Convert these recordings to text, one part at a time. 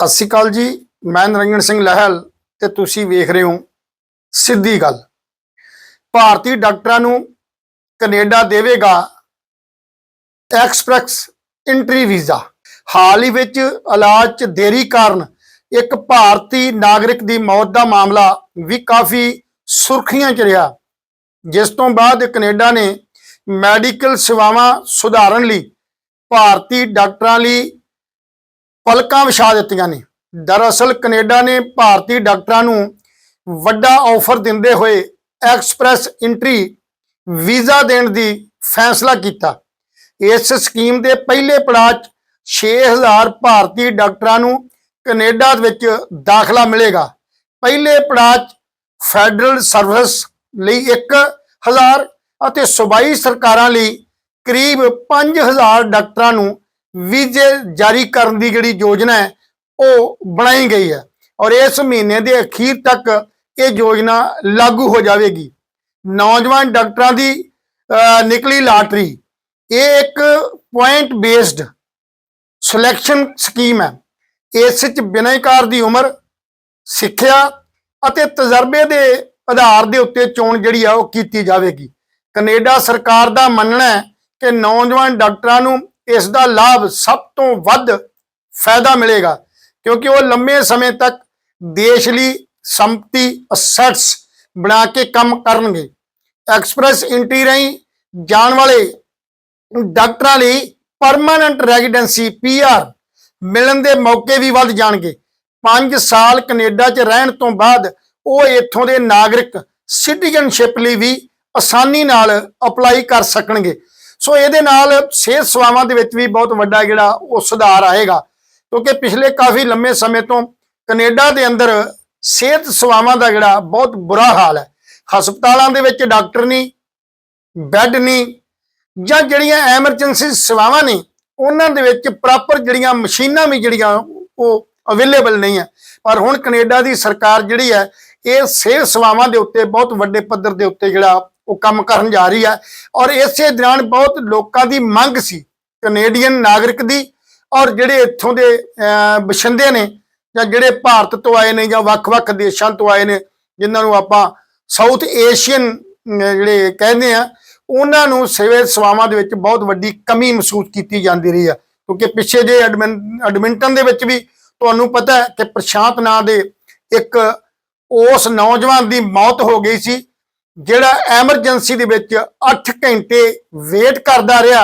ਸਤਿ ਸ਼੍ਰੀ ਅਕਾਲ ਜੀ, ਮੈਂ ਨਰਿੰਦਰ ਸਿੰਘ ਲਹਿਲ ਤੇ ਤੁਸੀਂ ਵੇਖ ਰਹੇ ਹੋ ਸਿੱਧੀ ਗੱਲ। ਭਾਰਤੀ ਡਾਕਟਰਾਂ ਨੂੰ ਕੈਨੇਡਾ ਦੇਵੇਗਾ ਐਕਸਪ੍ਰੈਸ ਇੰਟਰੀ ਵੀਜ਼ਾ। ਹਾਲ ਹੀ ਵਿੱਚ ਇਲਾਜ 'ਚ ਦੇਰੀ ਕਾਰਨ ਇੱਕ ਭਾਰਤੀ ਨਾਗਰਿਕ ਦੀ ਮੌਤ ਦਾ ਮਾਮਲਾ ਵੀ ਕਾਫੀ ਸੁਰਖੀਆਂ 'ਚ ਰਿਹਾ। ਜਿਸ ਤੋਂ ਬਾਅਦ ਕੈਨੇਡਾ ਨੇ ਮੈਡੀਕਲ ਸੇਵਾਵਾਂ ਸੁਧਾਰਨ ਲਈ ਭਾਰਤੀ ਡਾਕਟਰਾਂ ਲਈ ਪਲਕਾਂ ਵਿਛਾ ਦਿੱਤੀਆਂ ਨੇ। ਦਰਅਸਲ ਕੈਨੇਡਾ ਨੇ ਭਾਰਤੀ ਡਾਕਟਰਾਂ ਨੂੰ ਵੱਡਾ ਆਫਰ ਦਿੰਦੇ ਹੋਏ ਐਕਸਪ੍ਰੈਸ ਐਂਟਰੀ ਵੀਜ਼ਾ ਦੇਣ ਦੀ ਫੈਸਲਾ ਕੀਤਾ। ਇਸ ਸਕੀਮ ਦੇ ਪਹਿਲੇ ਪੜਾਅ 'ਚ 6000 ਭਾਰਤੀ ਡਾਕਟਰਾਂ ਨੂੰ ਕੈਨੇਡਾ ਵਿੱਚ ਦਾਖਲਾ ਮਿਲੇਗਾ। ਪਹਿਲੇ ਪੜਾਅ 'ਚ ਫੈਡਰਲ ਸਰਵਿਸ ਲਈ 1000 ਅਤੇ ਸੂਬਾਈ ਸਰਕਾਰਾਂ ਲਈ ਕਰੀਬ 5000 ਡਾਕਟਰਾਂ ਨੂੰ ਵੀਜ਼ੇ ਜਾਰੀ ਕਰਨ ਦੀ ਜਿਹੜੀ ਯੋਜਨਾ ਹੈ, ਉਹ ਬਣਾਈ ਗਈ ਹੈ। ਔਰ ਇਸ ਮਹੀਨੇ ਦੇ ਅਖੀਰ ਤੱਕ ਇਹ ਯੋਜਨਾ ਲਾਗੂ ਹੋ ਜਾਵੇਗੀ। ਨੌਜਵਾਨ ਡਾਕਟਰਾਂ ਦੀ ਨਿਕਲੀ ਲਾਟਰੀ, ਇਹ ਇੱਕ ਪੁਆਇੰਟ ਬੇਸਡ ਸਿਲੈਕਸ਼ਨ ਸਕੀਮ ਹੈ। ਇਸ ਵਿੱਚ ਬਿਨੈਕਾਰ ਦੀ ਉਮਰ, ਸਿੱਖਿਆ ਅਤੇ ਤਜਰਬੇ ਦੇ ਆਧਾਰ ਦੇ ਉੱਤੇ ਚੋਣ ਜਿਹੜੀ ਆ, ਉਹ ਕੀਤੀ ਜਾਵੇਗੀ। ਕੈਨੇਡਾ ਸਰਕਾਰ ਦਾ ਮੰਨਣਾ ਹੈ ਕਿ ਨੌਜਵਾਨ ਡਾਕਟਰਾਂ ਨੂੰ ਇਸ ਦਾ ਲਾਭ ਸਭ ਤੋਂ ਵੱਧ ਫਾਇਦਾ ਮਿਲੇਗਾ, ਕਿਉਂਕਿ ਉਹ ਲੰਮੇ ਸਮੇਂ ਤੱਕ ਦੇਸ਼ ਲਈ ਸੰਪਤੀ ਅਸੈਟਸ ਬਣਾ ਕੇ ਕੰਮ ਕਰਨਗੇ। ਐਕਸਪ੍ਰੈਸ ਇੰਟਰੀ ਰਾਹੀਂ ਜਾਣ ਵਾਲੇ ਡਾਕਟਰਾਂ ਲਈ ਪਰਮਾਨੈਂਟ ਰੈਜ਼ੀਡੈਂਸੀ ਪੀਆਰ ਮਿਲਣ ਦੇ ਮੌਕੇ ਵੀ ਵੱਧ ਜਾਣਗੇ। 5 ਸਾਲ ਕੈਨੇਡਾ 'ਚ ਰਹਿਣ ਤੋਂ ਬਾਅਦ ਉਹ ਇੱਥੋਂ ਦੇ ਨਾਗਰਿਕ ਸਿਟੀਜ਼ਨਸ਼ਿਪ ਲਈ ਵੀ ਆਸਾਨੀ ਨਾਲ ਅਪਲਾਈ ਕਰ ਸਕਣਗੇ। ਸੋ ਇਹਦੇ ਨਾਲ ਸਿਹਤ ਸੇਵਾਵਾਂ ਦੇ ਵਿੱਚ ਵੀ ਬਹੁਤ ਵੱਡਾ ਜਿਹੜਾ ਉਹ ਸੁਧਾਰ ਆਏਗਾ। ਕਿਉਂਕਿ ਪਿਛਲੇ ਕਾਫੀ ਲੰਮੇ ਸਮੇਂ ਤੋਂ ਕੈਨੇਡਾ ਦੇ ਅੰਦਰ ਸਿਹਤ ਸੇਵਾਵਾਂ ਦਾ ਜਿਹੜਾ ਬਹੁਤ ਬੁਰਾ ਹਾਲ ਹੈ। ਹਸਪਤਾਲਾਂ ਦੇ ਵਿੱਚ ਡਾਕਟਰ ਨਹੀਂ, ਬੈੱਡ ਨਹੀਂ ਜਾਂ ਜਿਹੜੀਆਂ ਐਮਰਜੈਂਸੀ ਸੇਵਾਵਾਂ ਨੇ, ਉਹਨਾਂ ਦੇ ਵਿੱਚ ਪ੍ਰੋਪਰ ਜਿਹੜੀਆਂ ਮਸ਼ੀਨਾਂ ਵੀ ਜਿਹੜੀਆਂ ਉਹ ਅਵੇਲੇਬਲ ਨਹੀਂ ਹੈ। ਪਰ ਹੁਣ ਕੈਨੇਡਾ ਦੀ ਸਰਕਾਰ ਜਿਹੜੀ ਹੈ, ਇਹ ਸਿਹਤ ਸੇਵਾਵਾਂ ਦੇ ਉੱਤੇ ਬਹੁਤ ਵੱਡੇ ਪੱਧਰ ਦੇ ਉੱਤੇ ਜਿਹੜਾ ਉਹ ਕੰਮ ਕਰਨ ਜਾ ਰਹੀ ਹੈ। ਔਰ ਇਸੇ ਦੌਰਾਨ ਬਹੁਤ ਲੋਕਾਂ ਦੀ ਮੰਗ ਸੀ ਕੈਨੇਡੀਅਨ ਨਾਗਰਿਕ ਦੀ। ਔਰ ਜਿਹੜੇ ਇੱਥੋਂ ਦੇ ਅਹ, ਨੇ ਜਾਂ ਜਿਹੜੇ ਭਾਰਤ ਤੋਂ ਆਏ ਨੇ ਜਾਂ ਵੱਖ-ਵੱਖ ਦੇਸ਼ਾਂ ਤੋਂ ਆਏ ਨੇ ਜਿਨ੍ਹਾਂ ਨੂੰ ਆਪਾਂ ਸਾਊਥ ਏਸ਼ੀਅਨ ਜਿਹੜੇ ਕਹਿੰਦੇ ਆ ਉਹਨਾਂ ਨੂੰ ਸਿਹਤ ਸੇਵਾਵਾਂ ਦੇ ਵਿੱਚ ਬਹੁਤ ਵੱਡੀ ਕਮੀ ਮਹਿਸੂਸ ਕੀਤੀ ਜਾਂਦੀ ਰਹੀ ਆ ਕਿਉਂਕਿ ਪਿੱਛੇ ਜੇ ਐਡਮਿਨ- ਐਡਮਿੰਟਨ ਦੇ ਵਿੱਚ ਵੀ ਤੁਹਾਨੂੰ ਪਤਾ ਹੈ ਕਿ ਪ੍ਰਸ਼ਾਂਤ ਨਾਂ ਦੇ ਇੱਕ ਉਸ ਨੌਜਵਾਨ ਦੀ ਮੌਤ ਹੋ ਗਈ ਸੀ। ਜਿਹੜਾ ਐਮਰਜੈਂਸੀ ਦੇ ਵਿੱਚ 8 ਘੰਟੇ ਵੇਟ ਕਰਦਾ ਰਿਹਾ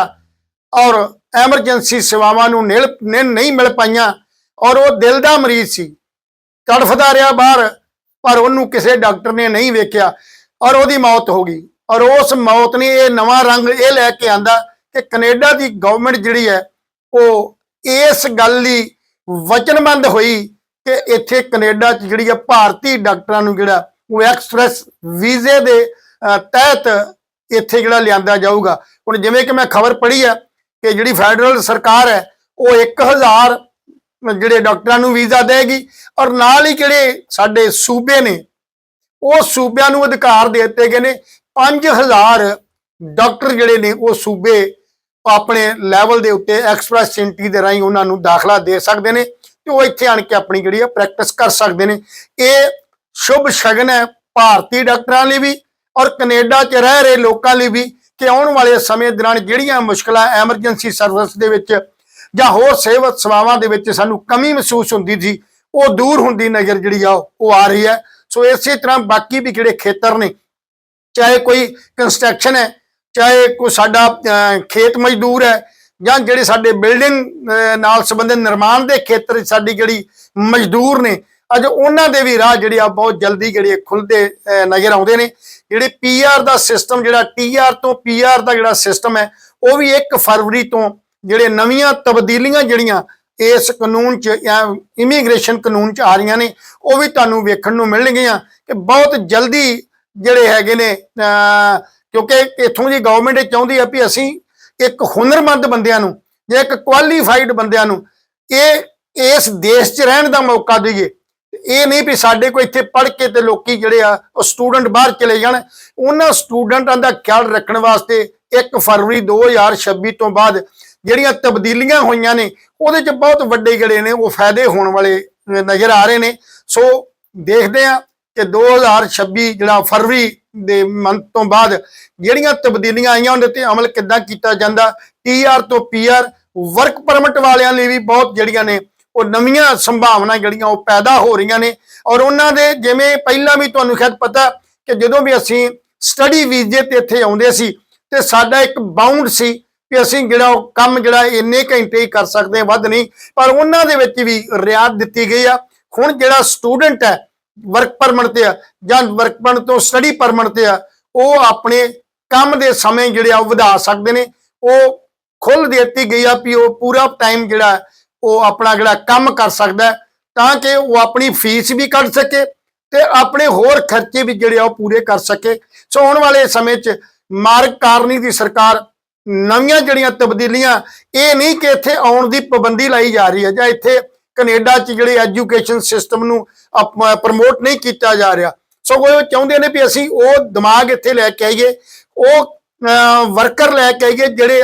ਔਰ ਐਮਰਜੈਂਸੀ ਸੇਵਾਵਾਂ ਨੂੰ ਨਿਲ- ਨਿ- ਨਹੀਂ ਮਿਲ ਪਾਈਆਂ ਔਰ ਉਹ ਦਿਲ ਦਾ ਮਰੀਜ਼ ਸੀ, ਤੜਫਦਾ ਰਿਹਾ ਬਾਹਰ, ਪਰ ਉਹਨੂੰ ਕਿਸੇ ਡਾਕਟਰ ਨੇ ਨਹੀਂ ਵੇਖਿਆ ਔਰ ਉਹਦੀ ਮੌਤ ਹੋ ਗਈ ਔਰ ਉਸ ਮੌਤ ਨੇ ਇਹ ਨਵਾਂ ਰੰਗ ਇਹ ਲੈ ਕੇ ਆਂਦਾ ਕਿ ਕੈਨੇਡਾ ਦੀ ਗਵਰਨਮੈਂਟ ਜਿਹੜੀ ਹੈ, ਉਹ ਇਸ ਗੱਲ ਲਈ ਵਚਨਬੰਦ ਹੋਈ ਕਿ ਇੱਥੇ ਕੈਨੇਡਾ 'ਚ ਜਿਹੜੀ ਆ ਭਾਰਤੀ ਡਾਕਟਰਾਂ ਨੂੰ ਜਿਹੜਾ ਉਹ ਐਕਸਪ੍ਰੈਸ ਵੀਜ਼ੇ ਦੇ ਤਹਿਤ ਇੱਥੇ ਜਿਹੜਾ ਲਿਆਂਦਾ ਜਾਊਗਾ। ਹੁਣ ਜਿਵੇਂ ਕਿ ਮੈਂ ਖਬਰ ਪੜ੍ਹੀ ਹੈ ਕਿ ਜਿਹੜੀ ਫੈਡਰਲ ਸਰਕਾਰ ਹੈ, ਉਹ 1000 ਜਿਹੜੇ ਡਾਕਟਰਾਂ ਨੂੰ ਵੀਜ਼ਾ ਦੇਗੀ ਔਰ ਨਾਲ ਹੀ ਜਿਹੜੇ ਸਾਡੇ ਸੂਬੇ ਨੇ, ਉਹ ਸੂਬਿਆਂ ਨੂੰ ਅਧਿਕਾਰ ਦੇ ਦਿੱਤੇ ਗਏ ਨੇ। 5000 ਡਾਕਟਰ ਜਿਹੜੇ ਨੇ, ਉਹ ਸੂਬੇ ਆਪਣੇ ਲੈਵਲ ਦੇ ਉੱਤੇ ਐਕਸਪ੍ਰੈਸ ਐਂਟਰੀ ਦੇ ਰਾਹੀਂ ਉਹਨਾਂ ਨੂੰ ਦਾਖਲਾ ਦੇ ਸਕਦੇ ਨੇ ਤੇ ਉਹ ਇੱਥੇ ਆਣ ਕੇ ਆਪਣੀ ਜਿਹੜੀ ਆ ਪ੍ਰੈਕਟਿਸ ਕਰ ਸਕਦੇ ਨੇ। ਇਹ ਸ਼ੁਭ ਸ਼ਗਨ ਹੈ ਭਾਰਤੀ ਡਾਕਟਰਾਂ ਲਈ ਵੀ ਔਰ ਕੈਨੇਡਾ 'ਚ ਰਹਿ ਰਹੇ ਲੋਕਾਂ ਲਈ ਵੀ ਕਿ ਆਉਣ ਵਾਲੇ ਸਮੇਂ ਦੌਰਾਨ ਜਿਹੜੀਆਂ ਮੁਸ਼ਕਲਾਂ ਐਮਰਜੈਂਸੀ ਸਰਵਿਸ ਦੇ ਵਿੱਚ ਜਾਂ ਹੋਰ ਸਿਹਤ ਸੇਵਾਵਾਂ ਦੇ ਵਿੱਚ ਸਾਨੂੰ ਕਮੀ ਮਹਿਸੂਸ ਹੁੰਦੀ ਸੀ, ਉਹ ਦੂਰ ਹੁੰਦੀ ਨਜ਼ਰ ਜਿਹੜੀ ਆ, ਉਹ ਆ ਰਹੀ ਹੈ। ਸੋ ਇਸੇ ਤਰ੍ਹਾਂ ਬਾਕੀ ਵੀ ਜਿਹੜੇ ਖੇਤਰ ਨੇ, ਚਾਹੇ ਕੋਈ ਕੰਸਟਰਕਸ਼ਨ ਹੈ, ਚਾਹੇ ਕੋਈ ਸਾਡਾ ਖੇਤ ਮਜ਼ਦੂਰ ਹੈ ਜਾਂ ਜਿਹੜੇ ਸਾਡੇ ਬਿਲਡਿੰਗ ਨਾਲ ਸੰਬੰਧਿਤ ਨਿਰਮਾਣ ਦੇ ਖੇਤਰ ਸਾਡੀ ਜਿਹੜੀ ਮਜ਼ਦੂਰ ਨੇ ਅੱਜ ਉਹਨਾਂ ਦੇ ਵੀ ਰਾਹ ਜਿਹੜੇ ਆ ਬਹੁਤ ਜਲਦੀ ਜਿਹੜੇ ਖੁੱਲਦੇ ਨਜ਼ਰ ਆਉਂਦੇ ਨੇ। ਜਿਹੜੇ ਪੀਆਰ ਦਾ ਸਿਸਟਮ ਜਿਹੜਾ ਟੀਆਰ ਤੋਂ ਪੀਆਰ ਦਾ ਜਿਹੜਾ ਸਿਸਟਮ ਹੈ, ਉਹ ਵੀ 1 ਫਰਵਰੀ ਤੋਂ ਜਿਹੜੇ ਨਵੀਆਂ ਤਬਦੀਲੀਆਂ ਜਿਹੜੀਆਂ ਇਸ ਕਾਨੂੰਨ 'ਚ ਜਾਂ ਇਮੀਗ੍ਰੇਸ਼ਨ ਕਾਨੂੰਨ 'ਚ ਆ ਰਹੀਆਂ ਨੇ, ਉਹ ਵੀ ਤੁਹਾਨੂੰ ਵੇਖਣ ਨੂੰ ਮਿਲਣਗੀਆਂ ਕਿ ਬਹੁਤ ਜਲਦੀ ਜਿਹੜੇ ਹੈਗੇ ਨੇ ਕਿਉਂਕਿ ਇੱਥੋਂ ਦੀ ਗਵਰਨਮੈਂਟ ਇਹ ਚਾਹੁੰਦੀ ਆ ਵੀ ਅਸੀਂ ਇੱਕ ਹੁਨਰਮੰਦ ਬੰਦਿਆਂ ਨੂੰ ਜਾਂ ਇੱਕ ਕੁਆਲੀਫਾਈਡ ਬੰਦਿਆਂ ਨੂੰ ਇਹ, ਇਸ ਦੇਸ਼ 'ਚ ਰਹਿਣ ਦਾ ਮੌਕਾ ਦਈਏ। ਇਹ ਨਹੀਂ ਵੀ ਸਾਡੇ ਕੋਲ ਇੱਥੇ ਪੜ੍ਹ ਕੇ ਤੇ ਲੋਕੀ ਜਿਹੜੇ ਆ, ਉਹ ਸਟੂਡੈਂਟ ਬਾਹਰ ਚਲੇ ਜਾਣ। ਉਹਨਾਂ ਸਟੂਡੈਂਟਾਂ ਦਾ ਖਿਆਲ ਰੱਖਣ ਵਾਸਤੇ 1 ਫਰਵਰੀ 2026 ਤੋਂ ਬਾਅਦ ਜਿਹੜੀਆਂ ਤਬਦੀਲੀਆਂ ਹੋਈਆਂ ਨੇ, ਉਹਦੇ ਚ ਬਹੁਤ ਵੱਡੇ ਜਿਹੜੇ ਨੇ, ਉਹ ਫਾਇਦੇ ਹੋਣ ਵਾਲੇ ਨਜ਼ਰ ਆ ਰਹੇ ਨੇ। ਸੋ ਦੇਖਦੇ ਆ ਕਿ 2026 ਜਿਹੜਾ ਫਰਵਰੀ ਦੇ ਮੰਥ ਤੋਂ ਬਾਅਦ ਜਿਹੜੀਆਂ ਤਬਦੀਲੀਆਂ ਆਈਆਂ, ਉਹਦੇ ਤੇ ਅਮਲ ਕਿੱਦਾਂ ਕੀਤਾ ਜਾਂਦਾ। ਟੀਆਰ ਤੋਂ ਪੀਆਰ ਵਰਕ ਪਰਮਿਟ ਵਾਲਿਆਂ ਲਈ ਵੀ ਬਹੁਤ ਜਿਹੜੀਆਂ ਨੇ ਉਹ ਨਵੀਆਂ ਸੰਭਾਵਨਾ ਜਿਹੜੀਆਂ ਉਹ ਪੈਦਾ ਹੋ ਰਹੀਆਂ ਨੇ। ਔਰ ਉਹਨਾਂ ਦੇ ਜਿਵੇਂ ਪਹਿਲਾਂ ਵੀ ਤੁਹਾਨੂੰ ਖੈਰ ਪਤਾ ਕਿ ਜਦੋਂ ਵੀ ਅਸੀਂ ਸਟੱਡੀ ਵੀਜ਼ੇ ਤੇ ਇੱਥੇ ਆਉਂਦੇ ਸੀ ਤੇ ਸਾਡਾ ਇੱਕ ਬਾਉਂਡ ਸੀ ਕਿ ਅਸੀਂ ਜਿਹੜਾ ਉਹ ਕੰਮ ਜਿਹੜਾ ਇੰਨੇ ਘੰਟੇ ਹੀ ਕਰ ਸਕਦੇ ਹਾਂ, ਵੱਧ ਨਹੀਂ। ਪਰ ਉਹਨਾਂ ਦੇ ਵਿੱਚ ਵੀ ਰਿਆਇਤ ਦਿੱਤੀ ਗਈ ਆ। ਹੁਣ ਜਿਹੜਾ ਸਟੂਡੈਂਟ ਹੈ ਵਰਕ ਪਰਮਿਟ ਤੇ ਆ ਜਾਂ ਵਰਕ ਪਰਮਿਟ ਤੋਂ ਸਟੱਡੀ ਪਰਮਿਟ ਤੇ ਆ, ਉਹ ਆਪਣੇ ਕੰਮ ਦੇ ਸਮੇਂ ਜਿਹੜੇ ਆ ਉਹ ਵਧਾ ਸਕਦੇ ਨੇ। ਉਹ ਖੁੱਲ ਦਿੱਤੀ ਗਈ ਆ ਵੀ ਉਹ ਪੂਰਾ ਟਾਈਮ ਜਿਹੜਾ ਉਹ ਆਪਣਾ ਜਿਹੜਾ ਕੰਮ ਕਰ ਸਕਦਾ ਤਾਂ ਕਿ ਉਹ ਆਪਣੀ ਫੀਸ ਵੀ ਕੱਢ ਸਕੇ ਤੇ ਆਪਣੇ ਹੋਰ ਖਰਚੇ ਵੀ ਜਿਹੜੇ ਆ ਉਹ ਪੂਰੇ ਕਰ ਸਕੇ। ਸੋ ਆਉਣ ਵਾਲੇ ਸਮੇਂ 'ਚ ਮਾਰਗ ਕਾਰਨੀ ਦੀ ਸਰਕਾਰ ਨਵੀਆਂ ਜਿਹੜੀਆਂ ਤਬਦੀਲੀਆਂ, ਇਹ ਨਹੀਂ ਕਿ ਇੱਥੇ ਆਉਣ ਦੀ ਪਾਬੰਦੀ ਲਾਈ ਜਾ ਰਹੀ ਹੈ ਜਾਂ ਇੱਥੇ ਕੈਨੇਡਾ 'ਚ ਜਿਹੜੇ ਐਜੂਕੇਸ਼ਨ ਸਿਸਟਮ ਨੂੰ ਪ੍ਰਮੋਟ ਨਹੀਂ ਕੀਤਾ ਜਾ ਰਿਹਾ। ਸੋ ਉਹ ਚਾਹੁੰਦੇ ਨੇ ਵੀ ਅਸੀਂ ਉਹ ਦਿਮਾਗ ਇੱਥੇ ਲੈ ਕੇ ਆਈਏ, ਉਹ ਵਰਕਰ ਲੈ ਕੇ ਆਈਏ ਜਿਹੜੇ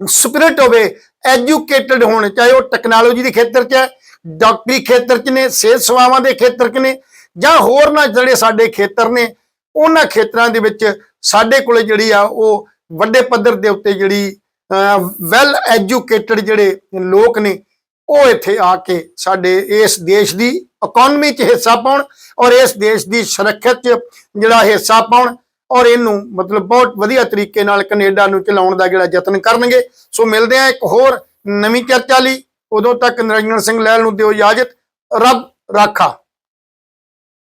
ਸਪਿਰਿਟ ਹੋਵੇ ਐਜੂਕੇਟਡ ਹੋਣ, ਚਾਹੇ ਉਹ ਟੈਕਨੋਲੋਜੀ ਦੇ ਖੇਤਰ 'ਚ ਹੈ, ਡਾਕਟਰੀ ਖੇਤਰ 'ਚ ਨੇ, ਸਿਹਤ ਸੇਵਾਵਾਂ ਦੇ ਖੇਤਰ 'ਚ ਨੇ, ਜਾਂ ਹੋਰ ਨਾ ਜਿਹੜੇ ਸਾਡੇ ਖੇਤਰ ਨੇ, ਉਹਨਾਂ ਖੇਤਰਾਂ ਦੇ ਵਿੱਚ ਸਾਡੇ ਕੋਲੇ ਜਿਹੜੀ ਆ, ਉਹ ਵੱਡੇ ਪੱਧਰ ਦੇ ਉੱਤੇ ਜਿਹੜੀ ਵੈਲ ਐਜੂਕੇਟਡ ਜਿਹੜੇ ਲੋਕ ਨੇ, ਉਹ ਇੱਥੇ ਆ ਕੇ ਸਾਡੇ ਇਸ ਦੇਸ਼ ਦੀ ਇਕਨੋਮੀ 'ਚ ਹਿੱਸਾ ਪਾਉਣ ਔਰ ਇਸ ਦੇਸ਼ ਦੀ ਸੁਰੱਖਿਅਤ 'ਚ ਜਿਹੜਾ ਹਿੱਸਾ ਪਾਉਣ। ਔਰ ਇਹਨੂੰ ਮਤਲਬ ਬਹੁਤ ਵਧੀਆ ਤਰੀਕੇ ਨਾਲ ਕੈਨੇਡਾ ਨੂੰ ਚਲਾਉਣ ਦਾ ਜਿਹੜਾ ਯਤਨ ਕਰਨਗੇ। ਸੋ ਮਿਲਦੇ ਆ ਇੱਕ ਹੋਰ ਨਵੀਂ ਚਰਚਾ ਲਈ। ਉਦੋਂ ਤੱਕ ਨਰਿੰਦਰ ਸਿੰਘ ਲੈਲ ਨੂੰ ਦਿਓ ਇਜਾਜ਼ਤ। ਰੱਬ ਰਾਖਾ।